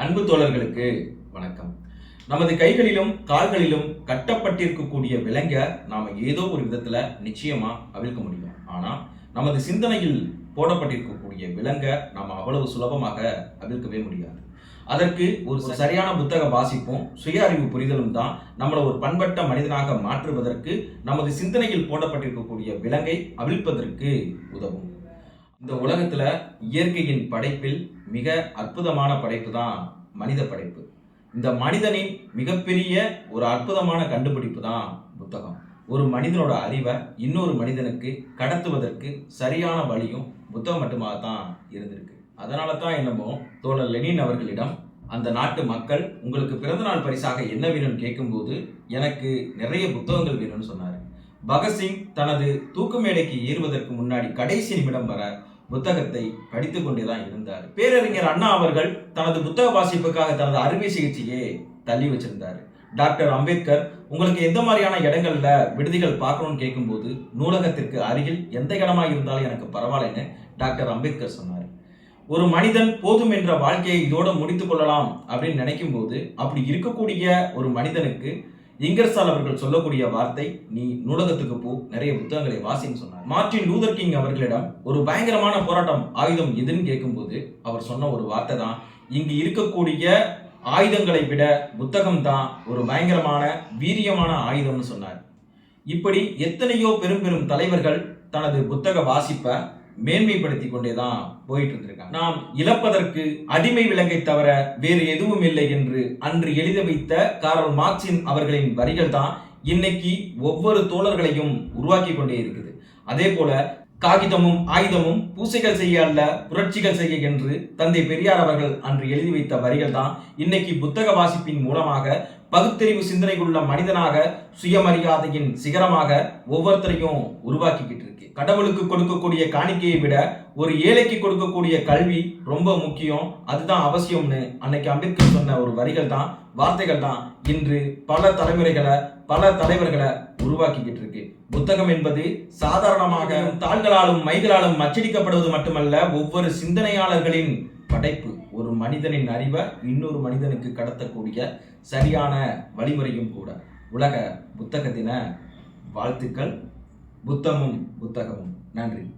அன்பு தோழர்களுக்கு வணக்கம். நமது கைகளிலும் கால்களிலும் கட்டப்பட்டிருக்கக்கூடிய விலங்க நாம ஏதோ ஒரு விதத்துல நிச்சயமா அவிழ்க்க முடியும். ஆனா நமது சிந்தனையில் போடப்பட்டிருக்கக்கூடிய விலங்க நாம அவ்வளவு சுலபமாக அவிழ்க்கவே முடியாது. அதற்கு ஒரு சரியான புத்தக வாசிப்பும். சுய அறிவு புரிதலும் தான் நம்மளை ஒரு பண்பட்ட மனிதனாக மாற்றுவதற்கு நமது சிந்தனையில் போடப்பட்டிருக்கக்கூடிய விலங்கை அவிழ்ப்பதற்கு உதவும். இந்த உலகத்துல இயற்கையின் படைப்பில் மிக அற்புதமான படைப்பு தான் மனித படைப்பு. இந்த மனிதனின் மிகப்பெரிய ஒரு அற்புதமான கண்டுபிடிப்பு தான் புத்தகம். ஒரு மனிதனோட அறிவை இன்னொரு மனிதனுக்கு கடத்துவதற்கு சரியான வழியும் புத்தகம் மட்டுமாக தான் இருந்திருக்கு. அதனால தான் என்னமோ தோழர் லெனின் அவர்களிடம் அந்த நாட்டு மக்கள் உங்களுக்கு பிறந்தநாள் பரிசாக என்ன வேணும்னு கேட்கும்போது எனக்கு நிறைய புத்தகங்கள் வேணும்னு சொன்னார். பகத்சிங் தனது தூக்கு மேடைக்கு ஏறுவதற்கு முன்னாடி கடைசி நிமிடம் வர புத்தகத்தை படித்து கொண்டே தான் இருந்தார். பேரறிஞர் அண்ணா அவர்கள் தனது புத்தக வாசிப்புக்காக தனது அறுவை சிகிச்சையை தள்ளி வச்சிருந்தார். டாக்டர் அம்பேத்கர் உங்களுக்கு எந்த மாதிரியான இடங்கள்ல விடுதிகள் பார்க்கணும்னு கேட்கும்போது நூலகத்திற்கு அருகில் எந்த இடமா இருந்தாலும் எனக்கு பரவாயில்லைன்னு டாக்டர் அம்பேத்கர் சொன்னார். ஒரு மனிதன் போதும் என்ற வாழ்க்கையை இதோட முடித்துக் கொள்ளலாம் அப்படின்னு நினைக்கும் போது அப்படி இருக்கக்கூடிய ஒரு மனிதனுக்கு இங்கர்சால் அவர்கள் சொல்லக்கூடிய வார்த்தை நீ நூலகத்துக்கு போ. நிறைய புத்தகங்களை வாசின்னு சொன்னார். மார்ட்டின் லூதர் கிங் அவர்களிடம் ஒரு பயங்கரமான போராட்டம் ஆயுதம் எதுன்னு கேட்கும்போது அவர் சொன்ன ஒரு வார்த்தை தான் இங்கு இருக்கக்கூடிய ஆயுதங்களை விட புத்தகம் தான் ஒரு பயங்கரமான வீரியமான ஆயுதம்னு சொன்னார். இப்படி எத்தனையோ பெரும் பெரும் தலைவர்கள் தனது புத்தக வாசிப்பை மேன்மைப்படுத்தி கொண்டே தான் போயிட்டு இருந்திருக்காங்க நாம் இழப்பதற்கு அடிமை விலங்கை தவிர வேறு எதுவும் இல்லை என்று அன்று எழுத வைத்த காரல் மார்க்சின் அவர்களின் வரிகள் தான் இன்னைக்கு ஒவ்வொரு தோழர்களையும் உருவாக்கி கொண்டே இருக்குது. அதே போல காகிதமும் ஆயுதமும் பூசைகள் செய்ய அல்ல புரட்சிகள் செய்ய என்று தந்தை பெரியார் அவர்கள் அன்று எழுதி வைத்த வரிகள் தான் இன்னைக்கு புத்தக வாசிப்பின் மூலமாக பகுத்தறிவு சிந்தனை உள்ள மனிதனாக சுயமரியாதையின் சிகரமாக ஒவ்வொருத்தரையும் உருவாக்கிக்கிட்டு இருக்கு. கடவுளுக்கு கொடுக்கக்கூடிய காணிக்கையை விட ஒரு ஏழைக்கு கொடுக்கக்கூடிய கல்வி ரொம்ப முக்கியம். அதுதான் அவசியம்னு அன்னைக்கு அம்பேத்கர் சொன்ன ஒரு வரிகள் தான் வார்த்தைகள் தான் இன்று பல தலைமுறைகளை பல தலைவர்களை உருவாக்கிக்கிட்டு இருக்கு. புத்தகம் என்பது சாதாரணமாக தாள்களாலும் மைகளாலும் அச்சடிக்கப்படுவது மட்டுமல்ல ஒவ்வொரு சிந்தனையாளர்களின் படைப்பு. ஒரு மனிதனின் அறிவை இன்னொரு மனிதனுக்கு கடத்தக்கூடிய சரியான வழிமுறையும் கூட. உலக புத்தக தின வாழ்த்துக்கள். புத்தமும் புத்தகமும். நன்றி.